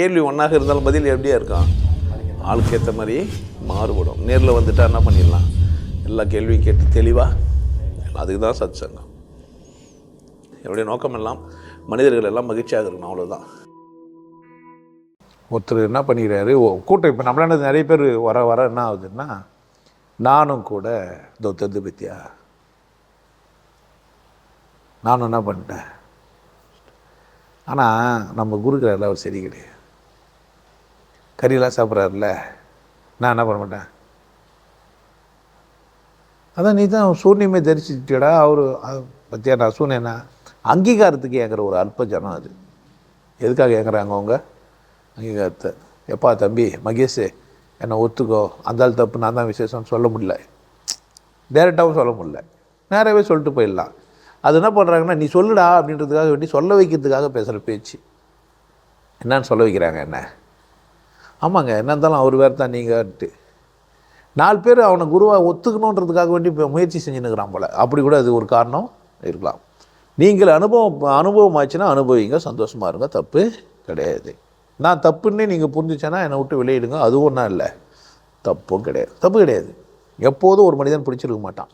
கேள்வி ஒன்றாக இருந்தாலும் பதில் எப்படியா இருக்கும்? ஆளுக்கு ஏற்ற மாதிரி மாறுபடும். நேரில் வந்துட்டால் என்ன பண்ணிடலாம்? எல்லா கேள்வியும் கேட்டு தெளிவாக அதுக்கு தான் சத் சங்கம் என்னுடைய நோக்கம் எல்லாம் மனிதர்கள் எல்லாம் மகிழ்ச்சியாக இருக்கணும் அவ்வளோதான் ஒருத்தர் என்ன பண்ணிக்கிறாரு? ஓ, கூட்டம் இப்போ நம்மளால நிறைய பேர் வர வர என்ன ஆகுதுன்னா நானும் கூட இதோ தெரிந்து பத்தியா? நானும் என்ன பண்ணிட்டேன்? ஆனால் நம்ம குருக்கிறாரில் அவர் சரி கிடையாது. கறியெல்லாம் சாப்பிட்றாருல நான் என்ன பண்ண மாட்டேன்? அதான் நீ தான் சூன்யமே தரிசிட்டியடா அவர் பற்றியா நான் சூன்யனா அங்கீகாரத்துக்கு ஏங்குற ஒரு அல்ப ஜனம் அது. எதுக்காக ஏங்குறாங்க அவங்க? அங்கீகாரத்தை. எப்பா தம்பி மகேஷ் என்னை ஒத்துக்கோ அந்த ஆள் தப்பு நான் தான் விசேஷம்னு சொல்ல முடியல. டேரெக்டாகவும் சொல்ல முடியல. நேராகவே சொல்லிட்டு போயிடலாம். அது என்ன பண்ணுறாங்கன்னா நீ சொல்லுடா அப்படின்றதுக்காக வேண்டி சொல்ல வைக்கிறதுக்காக பேசுகிற பேச்சு. என்னன்னு சொல்ல வைக்கிறாங்க என்ன? ஆமாங்க என்ன இருந்தாலும் அவர் வேறு தான் நீங்கள்ட்டு நாலு பேர் அவனை குருவாக ஒத்துக்கணுன்றதுக்காக வேண்டி இப்போ முயற்சி செஞ்சுன்னுக்கிறான் போல். அப்படி கூட அது ஒரு காரணம் இருக்கலாம். நீங்கள் அனுபவம் அனுபவம் ஆச்சுன்னா அனுபவிங்க சந்தோஷமாக இருங்க தப்பு கிடையாது. நான் தப்புன்னே நீங்கள் புரிஞ்சிச்சேன்னா என்னை விட்டு வெளியிடுங்க அதுவும் ஒன்றும் இல்லை. தப்பும் கிடையாது. தப்பு கிடையாது. எப்போதும் ஒரு மனிதன் பிடிச்சிருக்க மாட்டான்.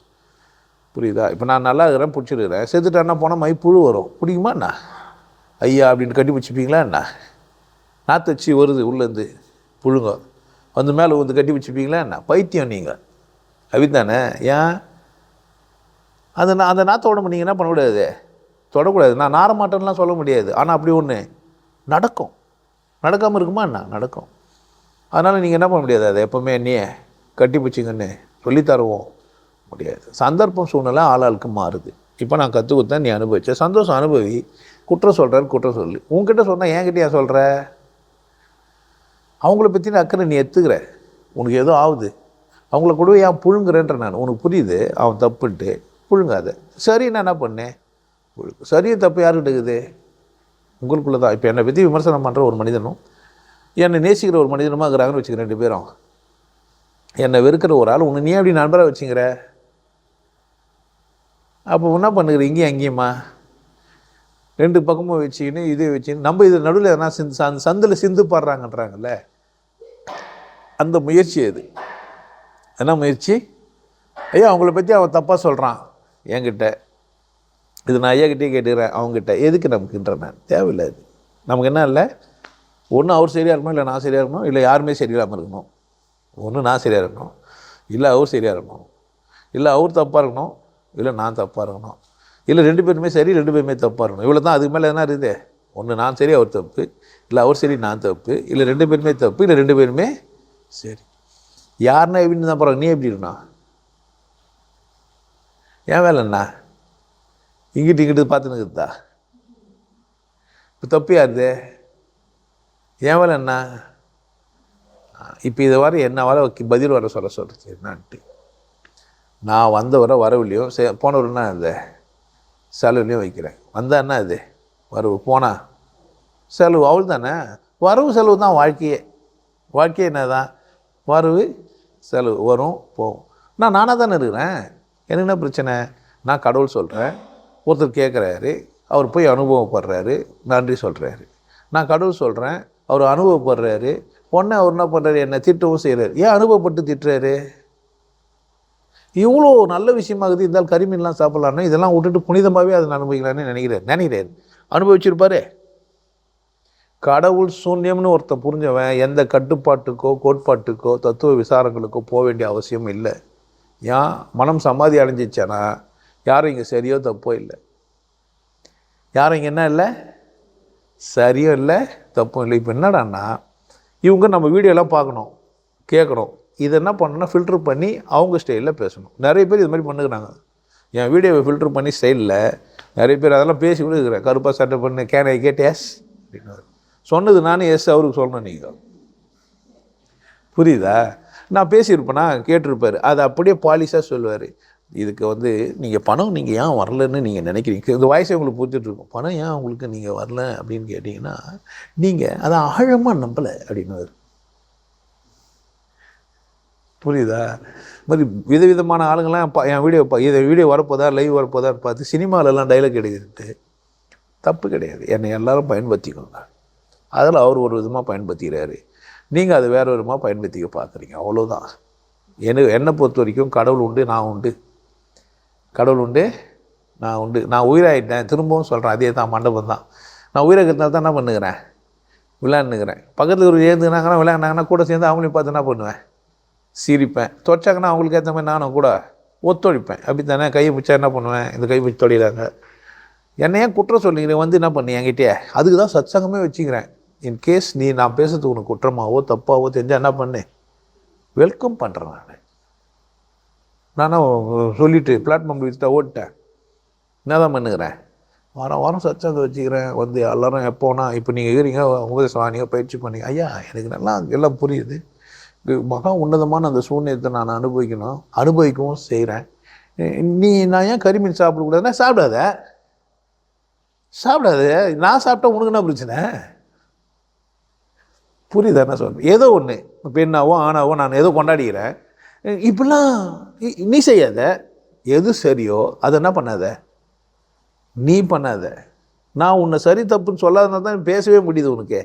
புரியுதா? இப்போ நான் நல்லா இருக்கிறேன் பிடிச்சிருக்கிறேன். செத்துட்டேன்னா போனால் மை புழு வரும். பிடிக்குமா என்ன? ஐயா அப்படின்னு கட்டி பிடிச்சிப்பீங்களா என்ன? நாத்தச்சு வருது உள்ளேருந்து புழுங்க. வந்து மேலே வந்து கட்டி வச்சுப்பீங்களா என்ன? பைத்தியம் நீங்கள் அப்படித்தானே ஏன்? அந்த நான் அந்த நாத்தோட நீங்கள் என்ன பண்ணக்கூடாது? தொடக்கூடாது. நான் நார மாட்டேன்லாம் சொல்ல முடியாது. ஆனால் அப்படி ஒன்று நடக்கும். நடக்காமல் இருக்குமா என்ன? நடக்கும். அதனால் நீங்கள் என்ன பண்ண முடியாது? அதை எப்போவுமே என்னையே கட்டி பிடிச்சிங்கன்னு சொல்லித் தருவோம். முடியாது. சந்தர்ப்பம் சூழ்நிலை ஆளாளுக்கு மாறுது. இப்போ நான் கற்றுக் கொடுத்தேன் நீ அனுபவிச்ச சந்தோஷம் அனுபவி. குற்றம் சொல்கிறார் குற்றம் சொல்லு. உங்ககிட்ட சொன்னால் என்கிட்ட ஏன் சொல்கிற அவங்கள பற்றின அக்கறை நீ எடுத்துக்கிற உனக்கு ஏதோ ஆகுது அவங்கள கூட ஏன் புழுங்குறேன்ற நான். உனக்கு புரியுது? அவன் தப்புன்ட்டு. புழுங்காத. சரி நான் என்ன பண்ணேன்? சரியும் தப்பு யாருக்கிட்ட இருக்குது? உங்களுக்குள்ளே தான் இப்போ என்னை பற்றி விமர்சனம் பண்ணுற ஒரு மனிதனும் என்னை நேசிக்கிற ஒரு மனிதனுமா இருக்கிறாங்கன்னு வச்சுக்கிறேன் ரெண்டு பேரும். என்னை வெறுக்கிற ஒரு ஆள். உன்னை நீ எப்படி நண்பராக வச்சுக்கிற? அப்போ என்ன பண்ணுகிற இங்கேயும் அங்கேயுமா? ரெண்டு பக்கமும் வச்சுக்கின்னு இதே வச்சுக்கின்னு நம்ம இது நடுவில் எதனா சிந்து சந் சந்தில் சிந்து பாடுறாங்கன்றாங்கல்ல? அந்த முயற்சி அது. என்ன முயற்சி? ஐயா அவங்கள பற்றி அவன் தப்பாக சொல்கிறான் என்கிட்ட. இது நான் ஐயா கேட்டுக்கிறேன் அவங்ககிட்ட எதுக்கு நமக்குன்ற நான் தேவையில்லை அது. நமக்கு என்ன இல்லை? ஒன்று அவர் சரியாக இருக்கணும் இல்லை நான் சரியாக இருக்கணும் இல்லை யாருமே சரியில்லாமல் இருக்கணும். ஒன்று நான் சரியாக இருக்கணும் இல்லை அவர் சரியாக இருக்கணும் இல்லை அவர் தப்பாக இருக்கணும் இல்லை நான் தப்பாக இருக்கணும். இல்லை ரெண்டு பேருமே சரி ரெண்டு பேருமே தப்பாக இருக்கணும். இவ்வளோ தான் அதுக்கு மேலே என்ன இருக்குது ஒன்று நான் சரி அவர் தப்பு. இல்லை அவர் சரி நான் தப்பு. இல்லை ரெண்டு பேருமே தப்பு. இல்லை ரெண்டு பேருமே சரி. யாருன்னா எப்படின்னு தான் போகிறாங்க நீ எப்படி இருக்கணும்? ஏன் வேலை இங்கிட்டு இங்கிட்டு பார்த்துன்னு இப்போ தப்பு யாருது? ஏன் வேலை இப்போ இதை வர என்ன வர பதில் வர சொல்ல சொல்கிறது என்னான்ட்டு நான் வந்தவரை வரவில்லையோ? சே போனவர் என்ன இது? செலவுலையும் வைக்கிறேன். வந்தால் என்ன இது? வரவு. போனா? செலவு. அவள் தானே? வரவு செலவு தான் வாழ்க்கையே. வாழ்க்கையே என்ன தான் வரவு செலவு. வரும் போகும். நான் நானாக தானே இருக்கிறேன்? எனக்கு என்ன பிரச்சனை? நான் கடவுள் சொல்கிறேன் ஒருத்தர் கேட்குறாரு அவர் போய் அனுபவப்படுறாரு. நன்றி சொல்கிறாரு நான் கடவுள் சொல்கிறேன் அவர் அனுபவப்படுறாரு. உடனே அவர் என்ன பண்ணுறாரு என்னை திட்டவும் செய்கிறாரு ஏன் அனுபவப்பட்டு திட்டுறாரு? இவ்வளோ நல்ல விஷயமாகுது இருந்தால் கரிமீன்லாம் சாப்பிட்லான்னு இதெல்லாம் விட்டுட்டு புனிதமாகவே அதை அனுபவிக்கலான்னு நினைக்கிறார் நினைக்கிறார் அனுபவிச்சிருப்பாரு கடவுள் சூன்யம்னு ஒருத்தன் புரிஞ்சவன் எந்த கட்டுப்பாட்டுக்கோ கோட்பாட்டுக்கோ தத்துவ விசாரங்களுக்கோ போக வேண்டிய அவசியம் இல்லை. ஏன்? மனம் சமாதி அடைஞ்சிச்சானா யாரும் இங்கே சரியோ தப்போ இல்லை. யாரும் இங்கே என்ன இல்லை? சரியும் இல்லை தப்பும் இல்லை. இப்போ என்னடான்னா இவங்க நம்ம வீடியோலாம் பார்க்கணும் கேட்கணும். இதை என்ன பண்ணணும்னா ஃபில்டர் பண்ணி அவங்க ஸ்டைலில் பேசணும். நிறைய பேர் இது மாதிரி பண்ணுக்கிறாங்க என் வீடியோவை ஃபில்டர் பண்ணி ஸ்டைலில் நிறைய பேர் அதெல்லாம் பேசி கூட இருக்கிறேன் கருப்பாக சட்டை பண்ணு கேன் ஐ கேட் எஸ் அப்படின்னு சொன்னது நானும் எஸ் அவருக்கு சொல்லணும் நீங்கள் புரியுதா? நான் பேசியிருப்பேனா? கேட்டிருப்பார். அதை அப்படியே பாலிஷாக சொல்லுவார். இதுக்கு வந்து நீங்கள் பணம் நீங்கள் ஏன் வரலன்னு நீங்கள் நினைக்கிறீங்க? இந்த வயசை உங்களுக்கு புரிஞ்சுட்டு பணம் ஏன் உங்களுக்கு நீங்கள் வரல அப்படின்னு கேட்டிங்கன்னா நீங்கள் அதை ஆழமாக நம்பலை அப்படின்னு புரியுதா? மாதிரி விதவிதமான ஆளுங்கள்லாம் பா என் வீடியோ பா இதை வீடியோ வரப்போதா லைவ் வரப்போதான்னு பார்த்து சினிமாவிலலாம் டைலாக் எடுக்கிறது தப்பு கிடையாது. என்னை எல்லாரும் பயன்படுத்திக்கோங்க. அதில் அவர் ஒரு விதமாக பயன்படுத்திக்கிறாரு. நீங்கள் அதை வேறு விதமாக பயன்படுத்திக்க பார்க்குறீங்க. அவ்வளோதான். எனக்கு என்னை பொறுத்த வரைக்கும் கடவுள் உண்டு நான் உண்டு. கடவுள் உண்டு நான் உண்டு. நான் உயிராயிட்டேன் திரும்பவும் சொல்கிறேன் அதே தான் மண்டபம் தான். நான் உயிராகிறதுனால தான் என்ன பண்ணுகிறேன். விளையாண்டுக்கிறேன். பக்கத்தில் ஒரு ஏந்துனாங்கன்னா விளையாண்டாங்கன்னா கூட சேர்ந்து அவங்களையும் பார்த்து என்ன பண்ணுவேன். சிரிப்பேன். தொச்சாங்கன்னா அவங்களுக்கு ஏற்ற மாதிரி நானும் கூட ஒத்துழைப்பேன். அப்படி தானே கையை பிடிச்சா என்ன பண்ணுவேன்? இந்த கை பிடிச்சி தொழிலாங்க என்னை ஏன் குற்றம் சொல்லிக்கிறேன். வந்து என்ன பண்ணி என்கிட்டயே? அதுக்கு தான் சத்சங்கமே வச்சுக்கிறேன். இன் கேஸ் நீ நான் பேசுறதுக்கு உனக்கு குற்றமாவோ தப்பாவோ தெரிஞ்சால் என்ன பண்ணு? வெல்கம் பண்ணுறேன் நான். நானும் சொல்லிவிட்டு பிளாட்ஃபார்ம் வச்சுட்டா ஓட்டேன் என்ன தான் பண்ணுகிறேன்? வாரம் வாரம் சச்சங்கம் வச்சுக்கிறேன். வந்து எல்லாரும் எப்போனா இப்போ நீங்கள் இருக்கிறீங்க உபதேசம் நீங்கள் பயிற்சி பண்ணி ஐயா எனக்கு நல்லா எல்லாம் புரியுது. மகா உன்னதமான அந்த சூழ்நிலத்தை நான் அனுபவிக்கணும். அனுபவிக்கவும் செய்கிறேன் நீ நான் ஏன் கறிமீன் சாப்பிடக்கூடாதுன்னா சாப்பிடாத. சாப்பிடாத. நான் சாப்பிட்டா உனக்கு என்ன பிரச்சனை? புரியுதா என்ன சொல்கிறேன் ஏதோ ஒன்று பெண்ணாவோ ஆணாவோ நான் ஏதோ கொண்டாடிக்கிறேன். இப்படிலாம் நீ செய்யாத. எது சரியோ அதை என்ன பண்ணாத? நீ பண்ணாத. நான் உன்னை சரி தப்புன்னு சொல்லாதனால தான் பேசவே முடியுது உனக்கு.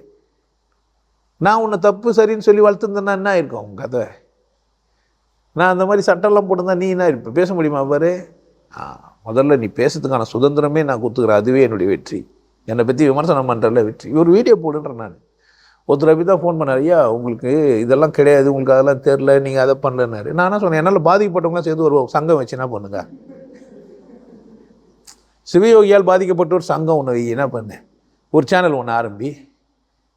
நான் உன்னை தப்பு சரின்னு சொல்லி வளர்த்துருந்தேன்னா என்ன இருக்கும் உன் கதை. நான் அந்த மாதிரி சட்டம்லாம் போட்டிருந்தா நீ என்ன இருப்ப? பேச முடியுமா பாரு ஆ முதல்ல நீ பேசுறதுக்கான சுதந்திரமே நான் கொடுத்துக்கிறேன். அதுவே என்னுடைய வெற்றி. என்னை பற்றி விமர்சனம் பண்ணுறல வெற்றி. ஒரு வீடியோ போடுன்றேன் நான். ஒருத்தர் அப்படி தான் ஃபோன் பண்ணார் ஐயா உங்களுக்கு இதெல்லாம் கிடையாது உங்களுக்கு அதெல்லாம் தெரில நீங்கள் அதை பண்ணலன்னாரு. நான் என்ன சொன்னேன் என்னால் பாதிக்கப்பட்டவங்களாம் சேர்ந்து ஒரு சங்கம் வச்சு என்ன பண்ணுங்க? சிவயோகியால் பாதிக்கப்பட்ட ஒரு சங்கம் ஒன்று என்ன பண்ணேன் ஒரு சேனல் ஒன்று ஆரம்பி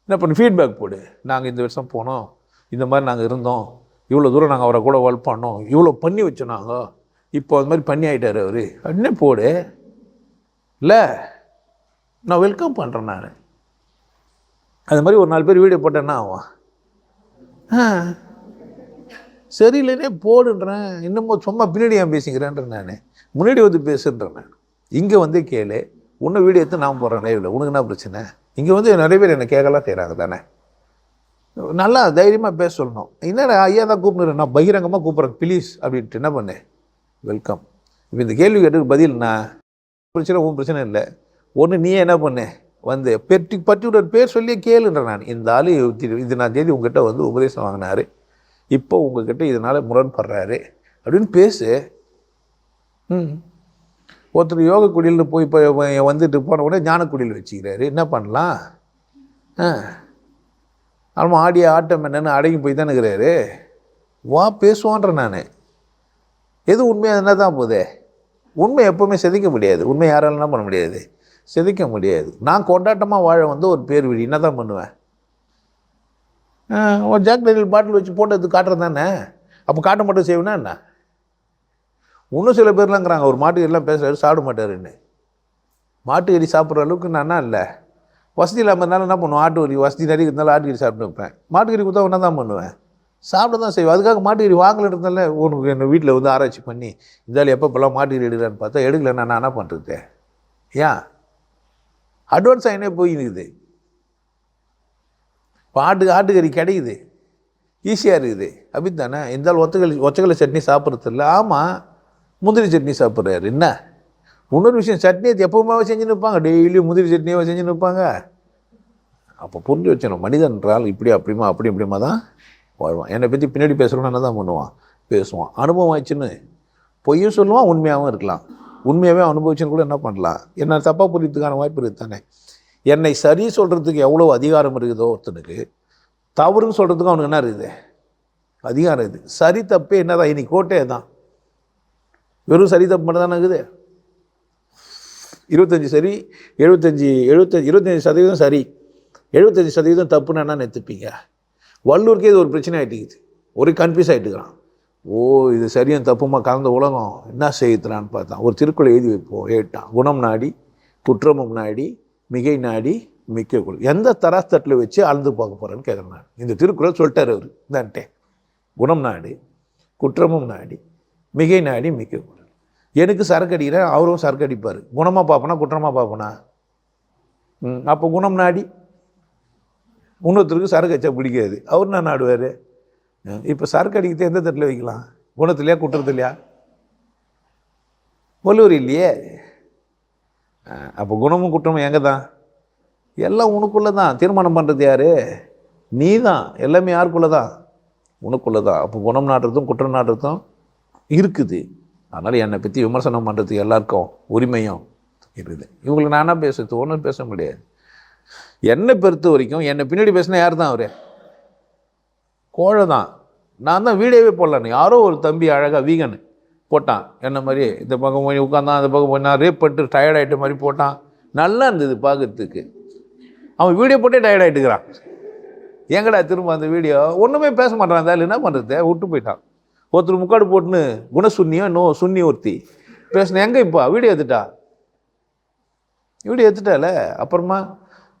என்ன பண்ணு? ஃபீட்பேக் போடு. நாங்கள் இந்த வருஷம் போனோம். இந்த மாதிரி நாங்கள் இருந்தோம். இவ்வளோ தூரம் நாங்கள் அவரை கூட ஒர்க் பண்ணோம். இவ்வளோ பண்ணி வச்சோம் நாங்கள் இப்போ அது மாதிரி பண்ணி ஆகிட்டார் அவர். அப்படின்னே போடு? இல்லை. நான் வெல்கம் பண்ணுறேன் நான். அது மாதிரி ஒரு நாலு பேர் வீடியோ போட்டேன்னா ஆகும்? ஆ. சரியில்லைனே போடுன்றேன். இன்னமும் சும்மா பின்னாடி ஏன் பேசிக்கிறேன்றேன் நான். முன்னாடி வந்து பேசுன்றேன் நான். இங்கே வந்து கேளு. உன்னை வீடியோ எடுத்து நான் போடுறேன் லைவில் உனக்கு என்ன பிரச்சனை? இங்கே வந்து நிறைய பேர் என்னை கேட்கலாம் செய்கிறாங்க தானே. நல்லா தைரியமாக பேச சொல்லணும். என்னடா ஐயா தான் கூப்பிடுறேன் நான் பகிரங்கமாக கூப்பிட்றேன் ப்ளீஸ் அப்படின்ட்டு. என்ன பண்ணேன் வெல்கம் இப்போ இந்த கேள்வி கேட்டுக்கு பதில் நான் பிரச்சனை உன் பிரச்சனை இல்லை. ஒன்று நீ என்ன பண்ணு? வந்து பெட்டி பர்டிகுலர் பேர் சொல்லியே கேளுன்ற நான். இந்த ஆள் இது நான் தேதி உங்ககிட்ட வந்து உபதேசம் வாங்கினாரு. இப்போ உங்ககிட்ட இதனால் முரண்படுறாரு. அப்படின்னு பேசு. ம். ஒருத்தர் யோக குடியில் போய் இப்போ வந்துட்டு போன உடனே ஞானக்குடியில் வச்சுக்கிறாரு. என்ன பண்ணலாம்? ஆ. ஆமாம் ஆடிய ஆட்டம் என்னன்னு அடங்கி போய் தான் இருக்கிறாரு. வா பேசுவான்ற நான். எது உண்மையாக என்ன தான் போதே? உண்மை எப்போவுமே செதுக்க முடியாது. உண்மை யாரால என்ன பண்ண முடியாது? செதுக்க முடியாது. நான் கொண்டாட்டமாக வாழ வந்து ஒரு பேர் விழி. என்ன தான் பண்ணுவேன் ஒரு ஜாக் டேனியல் பாட்டில் வச்சு போட்டது காட்டுறது தானே அப்போ காட்ட மட்டும் செய்வேன்னா என்ன? இன்னும் சில பேர்லாங்கிறாங்க ஒரு மாட்டுக்கறிலாம் பேசுகிறாரு சாப்பிட மாட்டாருன்னு. மாட்டுக்கறி சாப்பிட்ற அளவுக்கு நான் இல்லை. வசதி இல்லாமல் இருந்தாலும் என்ன பண்ணுவோம் ஆட்டுக்கறி வசதி நிறைய இருந்தாலும் ஆட்டுக்கறி சாப்பிட்டு வைப்பேன். மாட்டுக்கறி கொடுத்தா ஒன்றா தான் பண்ணுவேன். சாப்பிட தான் செய்வேன். அதுக்காக மாட்டுக்கறி வாங்கலன்றதால உனக்கு என்னை வீட்டில் வந்து ஆராய்ச்சி பண்ணி இதால் எப்பப்பெல்லாம் மாட்டுக்கறி எடுக்கிறான்னு பார்த்தா எடுக்கலைன்னா நான் என்ன பண்ணுறது ஏன்? அட்வான்ஸ் ஆகினே போயிருக்குது இப்போ ஆட்டு ஆட்டுக்கறி கிடைக்குது. ஈஸியாக இருக்குது. அப்படி தானே இருந்தாலும் ஒத்தக்கல் ஒச்சக்கலை சட்னி சாப்பிட்றது இல்லை ஆமாம் முந்திரி சட்னி சாப்பிட்றாரு. என்ன? இன்னொரு விஷயம் சட்னி எப்பவுமே செஞ்சு நிற்பாங்க. டெய்லியும் முந்திரி சட்னியாக செஞ்சு நிற்பாங்க. அப்போ புரிஞ்சு வச்சணும் மனிதன் என்றால் இப்படி அப்படிமா அப்படி இப்படிமா தான் வாழ்வான். என்னை பற்றி பின்னாடி பேசுகிறோன்னு என்ன தான் பண்ணுவான்? பேசுவான். அனுபவம் ஆச்சுன்னு பொய்யும் சொல்லுவான் உண்மையாகவும் இருக்கலாம். உண்மையாகவே அனுபவிச்சுன்னு கூட என்ன பண்ணலாம்? என்ன தப்பாக புரியறதுக்கான வாய்ப்பு இருக்குது தானே. என்னை சரி சொல்கிறதுக்கு எவ்வளோ அதிகாரம் இருக்குதோ ஒருத்தனுக்கு தவறுன்னு சொல்கிறதுக்கு அவனுக்கு என்ன இருக்குது? அதிகாரம் இருக்குது. சரி தப்பே என்னதான்? இன்னைக்கு கோட்டையே தான் வெறும் சரி தப்பு மட்டும் தானே இருக்குது? இருபத்தஞ்சி சரி எழுபத்தஞ்சி எழுபத்தஞ்சி இருபத்தஞ்சி சதவீதம் சரி. எழுபத்தஞ்சி சதவீதம் தப்புன்னு என்ன நிறுத்துப்பீங்க வள்ளூருக்கே இது ஒரு பிரச்சனை ஆகிட்டுக்குது ஒரு கன்ஃபியூஸ் ஆகிட்டுக்கிறான் ஓ இது சரியும் தப்புமா கலந்த உலகம்? என்ன செய்யுதுலான்னு பார்த்தான். ஒரு திருக்குறள் எழுதி வைப்போம். ஏட்டான். குணம் நாடி குற்றமும் நாடி மிகை நாடி மிக்க குழு எந்த தராஸ்தட்டில் வச்சு அளந்து பார்க்க போகிறேன்னு கேட்குறேன் நான். இந்த திருக்குறள் சொல்லிட்டார் அவர். இதான்ட்டே குணம் நாடு குற்றமும் நாடி மிகை நாடி மிக்க குழு எனக்கு சரக்கு அடிக்கிறேன் அவரும் சரக்கு அடிப்பார் குணமாக பார்ப்பனா குற்றமாக பார்ப்பனா? ம் அப்போ குணம் நாடி. இன்னொருத்தருக்கு சரக்கு வச்சா பிடிக்காது. அவர் நான் நாடுவார்? இப்போ சரக்கு அடிக்கிறது எந்த தட்டில் வைக்கலாம்? குணத்துலையா குற்றத்துலையா? வல்லூர் இல்லையே. அப்போ குணமும் குற்றமும் எங்கே தான்? எல்லாம் உனக்குள்ளே தான். தீர்மானம் பண்ணுறது யார்? நீ தான் எல்லாமே யாருக்குள்ளே தான்? உனக்குள்ளே தான். அப்போ குணம் நாட்டுறதும் குற்றம் நாட்டுறதும் இருக்குது. அதனால் என்னை பற்றி விமர்சனம் பண்ணுறதுக்கு எல்லாருக்கும் உரிமையும் இருக்குது. இவங்களை நானாக பேசுறது ஒன்றும் பேச முடியாது. என்னை பொறுத்த வரைக்கும் என்னை பின்னாடி பேசினா யார் தான் அவர்? கோழை தான் நான் தான் வீடியோவே போடலான்னு. யாரோ ஒரு தம்பி அழகாக வீகன் போட்டான். என்ன மாதிரி இந்த பக்கம் போய் உட்காந்தான் அந்த பக்கம் போய் நான் ரேப் பண்ணிட்டு டயர்ட் ஆகிட்ட மாதிரி போட்டான். நல்லா இருந்தது பார்க்கறதுக்கு. அவன் வீடியோ போட்டே டயர்ட் ஆகிட்டுக்கிறான் எங்கடா திரும்ப அந்த வீடியோ ஒன்றுமே பேச மாட்டான் அந்த என்ன பண்ணுறது விட்டு போயிட்டான். ஒருத்தர் முக்காடு போட்டுன்னு குணசுன்னியோ நோ சுன்னி ஒருத்தி பேசினேன் எங்கே இப்போ? வீடியோ எடுத்துட்டா வீடியோ எடுத்துட்டால அப்புறமா?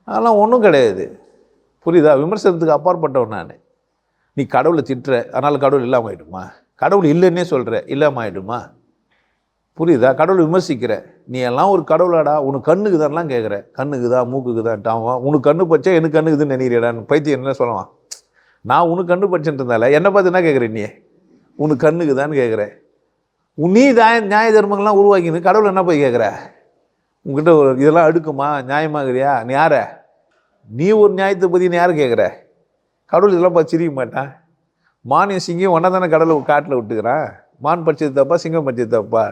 அதெல்லாம் ஒன்றும் கிடையாது. புரியுதா? விமர்சனத்துக்கு அப்பாற்பட்டவன் நான். நீ கடவுளை திட்டுற. அதனால் கடவுள் இல்லாமல் ஆகிடுமா கடவுள் இல்லைன்னே சொல்கிற இல்லாமல் ஆகிடுமா புரியுதா? கடவுள் விமர்சிக்கிற. நீ எல்லாம் ஒரு கடவுளாடா. உனக்கு கண்ணுக்கு தான்லாம் கேட்குற கண்ணுக்குதா டாவான் உனக்கு கண்ணு பச்சா எனக்கு கண்ணுக்குதுன்னு நினைக்கிறேடான்னு பைத்தியம் என்ன சொல்லுவான்? நான் உனக்கு கண்ணு இருந்தால என்னை பார்த்து என்ன கேட்குறேன் நீ? உனக்கு கண்ணுக்குதான்னு கேட்குற நீ தாய நியாய தர்மங்கள்லாம் உருவாக்கினு கடவுள் என்ன போய் கேட்குற? உங்ககிட்ட ஒரு இதெல்லாம் அடுக்குமா? நியாயமாகறியா? நீ யார? நீ ஒரு நியாயத்தை பற்றி நீ யார் கேட்குற? கடவுள் இதெல்லாம் பார்த்து சிரிக்க மாட்டான். மானியம் சிங்கம் ஒன்றா தானே கடவுளை காட்டில் விட்டுக்கிறான். மான் படிச்சது தப்பா சிங்கம் படிச்சது தப்பா?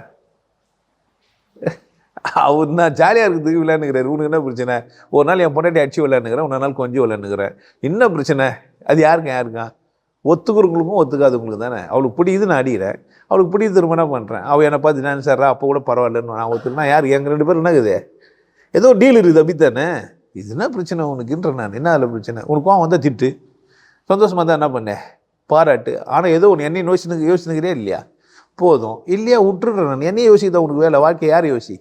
அவர் நான் ஜாலியாக இருக்கிறதுக்கு விளையாண்டுக்கிறார். உனக்கு என்ன பிரச்சனை? ஒரு நாள் என் பொண்டாட்டி அடிச்சு விளையாண்டுக்கிறேன் ஒரு நாள் கொஞ்சம் விளையாண்டுக்கிறேன். என்ன பிரச்சனை? அது யாருங்க யாருக்கான் ஒத்துக்கிறவங்களுக்கும் ஒத்துக்காதவங்களுக்கு தானே? அவளுக்கு பிடிக்குது நான் அடிக்கிறேன். அவளுக்கு பிடிக்குது திரும்ப என்ன பண்ணுறேன் அவள் என்னை பார்த்து நான் சார் அப்போ கூட பரவாயில்லன்னு நான் ஒத்துக்கினா யார்? எங்கள் ரெண்டு பேரும் என்னக்குது ஏதோ டீல் இருக்குது அப்படித்தானே? இது என்ன பிரச்சனை உனக்குன்ற நான். என்ன அதில் பிரச்சனை? உனக்கு வந்தால் திட்டு. சந்தோஷமாக தான் என்ன பண்ணேன் பாராட்டு. ஆனால் ஏதோ ஒன்று என்னையும் யோசிச்சு யோசிச்சுக்கிறே இல்லையா? போதும். இல்லையா விட்டுடுறேன் நான். என்னையும் யோசிக்கிறதா உனக்கு வேலை? வாழ்க்கை யார் யோசி?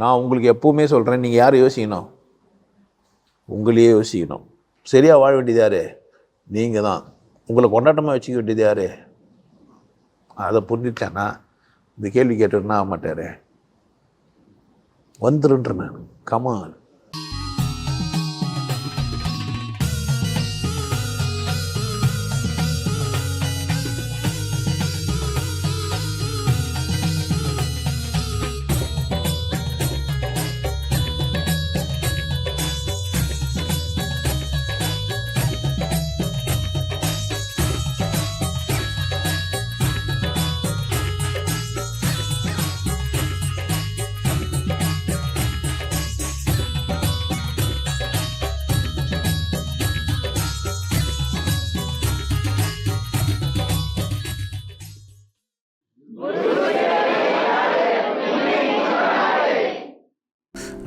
நான் உங்களுக்கு எப்பவுமே சொல்கிறேன் நீங்கள் யார் யோசிக்கணும்? உங்களையே யோசிக்கணும். சரியாக வாழ வேண்டியது யார்? நீங்கள் தான் உங்களை கொண்டாட்டமாக வச்சுக்க வேண்டியது யார்? அதை புரிஞ்சுட்டேனா இந்த கேள்வி கேட்டுன்னா ஆக மாட்டார்? வந்துருன்ற நான். கமான்